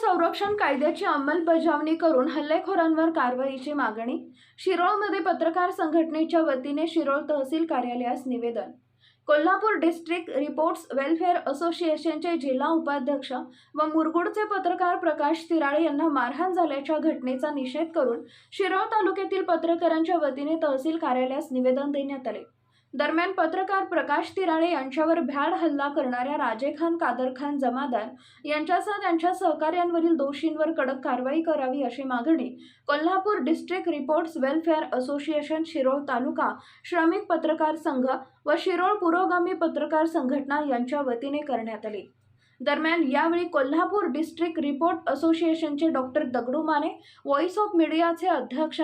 संरक्षण कायद्याची अंमलबजावणी करून हल्लेखोरांवर कारवाईची मागणी? शिरोळमध्ये पत्रकार संघटनेच्या वतीने शिरोळ तहसील कार्यालयास निवेदन. कोल्हापूर डिस्ट्रिक्ट रिपोर्ट्स वेलफेअर असोसिएशनचे जिल्हा उपाध्यक्ष व मुरगुडचे पत्रकार प्रकाश तिराळे यांना मारहाण झाल्याच्या घटनेचा निषेध करून शिरोळ तालुक्यातील पत्रकारांच्या वतीने तहसील कार्यालयास निवेदन देण्यात आले. दरम्यान पत्रकार प्रकाश तिराळे यांच्यावर भ्याड हल्ला करणाऱ्या राजे खान कादर खान जमादार यांच्यासह त्यांच्या सहकार्यांवरील दोषींवर कडक कारवाई करावी अशी मागणी Kolhapur district reports welfare association Shirol taluka श्रमिक पत्रकार संघ व शिरोळ पुरोगामी पत्रकार संघटना यांच्या वतीने करण्यात आली. दरम्यान यावेळी कोल्हापूर डिस्ट्रिक्ट रिपोर्ट असोसिएशनचे doctor Dagdu Mane voice of मीडियाचे अध्यक्ष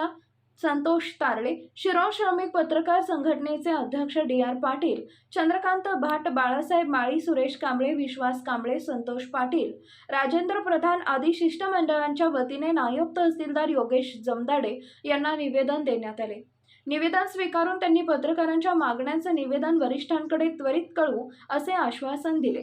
संतोष तारळे शिरोळ श्रमिक पत्रकार संघटनेचे अध्यक्ष डी आर पाटील चंद्रकांत भाट बाळासाहेब माळी सुरेश कांबळे विश्वास कांबळे संतोष पाटील राजेंद्र प्रधान आदी शिष्टमंडळांच्या वतीने नायब तहसीलदार योगेश जमदाडे यांना निवेदन देण्यात आले. निवेदन स्वीकारून त्यांनी पत्रकारांच्या मागण्यांचं निवेदन वरिष्ठांकडे त्वरित कळवू असे आश्वासन दिले.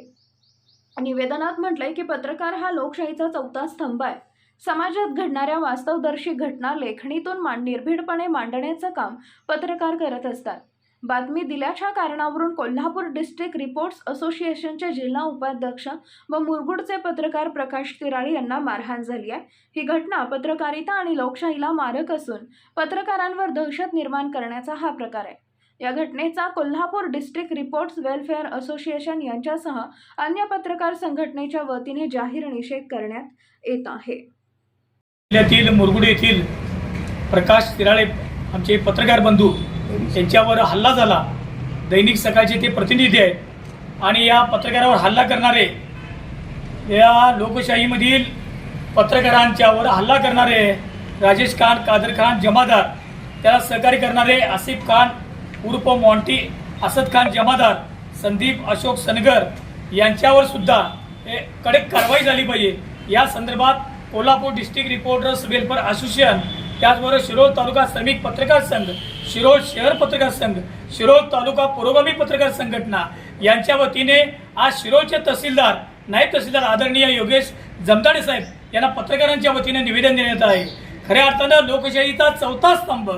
निवेदनात म्हटलंय की पत्रकार हा लोकशाहीचा चौथा स्तंभ आहे. समाजात घडणाऱ्या वास्तवदर्शी घटना लेखणीतून मांड निर्भीडपणे मांडण्याचं काम पत्रकार करत असतात. बातमी दिल्याच्या कारणावरून कोल्हापूर डिस्ट्रिक्ट रिपोर्ट्स असोसिएशनचे जिल्हा उपाध्यक्ष व मुरगुडचे पत्रकार प्रकाश तिराळी यांना मारहाण झाली आहे. ही घटना पत्रकारिता आणि लोकशाहीला मारक असून पत्रकारांवर दहशत निर्माण करण्याचा हा प्रकार आहे. या घटनेचा Kolhapur district reports welfare association यांच्यासह अन्य पत्रकार संघटनेच्या वतीने जाहीर निषेध करण्यात येत आहे. जिल्ह्यातील मुरगुड येथील प्रकाश तिराळे आमचे पत्रकार बंधू यांच्यावर हल्ला झाला. दैनिक सकाळचे ते प्रतिनिधी आहेत. आणि या पत्रकारावर हल्ला करणारे या लोकशाहीमधील पत्रकारांच्यावर हल्ला करणारे राजेश खान कादर खान जमादार त्याला सहकार्य करणारे आसिफ खान उर्फ मॉन्टी असद खान जमादार संदीप अशोक सनगर यांच्यावर सुद्धा हे कडक कारवाई झाली पाहिजे. या संदर्भात Kolhapur district reporters welfare association त्याचबरोबर शिरोळ तालुका श्रमिक पत्रकार संघ शिरोळ शहर पत्रकार संघ शिरोळ तालुका पुरोगामी पत्रकार संघटना यांच्या वतीने आज शिरोळचे तहसीलदार नायब तहसीलदार आदरणीय योगेश जमदाडे साहेब यांना पत्रकारांच्या वतीने निवेदन देण्यात आहे खऱ्या अर्थानं लोकशाहीचा चौथा स्तंभ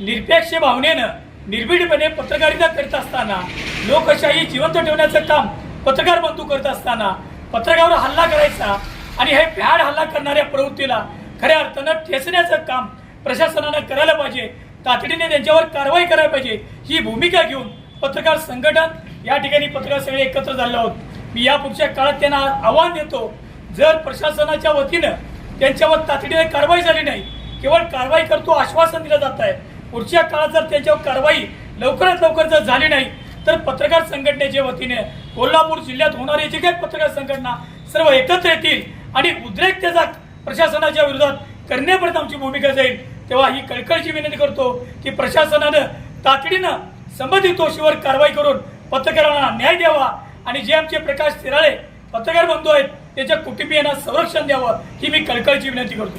निरपेक्ष भावनेनं निर्भीडपणे पत्रकारिता करत असताना लोकशाही जिवंत ठेवण्याचं काम पत्रकार बंधू करत असताना पत्रकारावर हल्ला करायचा आणि हे भ्याड हल्ला करणाऱ्या प्रवृत्तीला खऱ्या अर्थानं ठेचण्याचं काम प्रशासनानं करायला पाहिजे. तातडीने त्यांच्यावर कारवाई करायला पाहिजे. ही भूमिका घेऊन पत्रकार संघटन या ठिकाणी पत्रकार सगळे एकत्र झाले आहोत. मी या पुढच्या काळात त्यांना आव्हान देतो. जर प्रशासनाच्या वतीनं त्यांच्यावर तातडीने कारवाई झाली नाही केवळ कारवाई करतो आश्वासन दिलं जात आहे. पुढच्या काळात जर त्यांच्यावर कारवाई लवकरात लवकर जर झाली नाही तर पत्रकार संघटनेच्या वतीने कोल्हापूर जिल्ह्यात होणारी जी काही पत्रकार संघटना सर्व एकत्र येतील. आणि उद्रेकतेचा प्रशासनाच्या विरोधात करण्यापर्यंत आमची भूमिका जाईल. तेव्हा ही कळकळची विनंती करतो की प्रशासनानं तातडीनं संबंधित दोषीवर कारवाई करून पत्रकारांना न्याय द्यावा आणि जे आमचे प्रकाश तिराळे पत्रकार बंधू आहेत त्याच्या कुटुंबियांना संरक्षण द्यावं ही मी कळकळची विनंती करतो.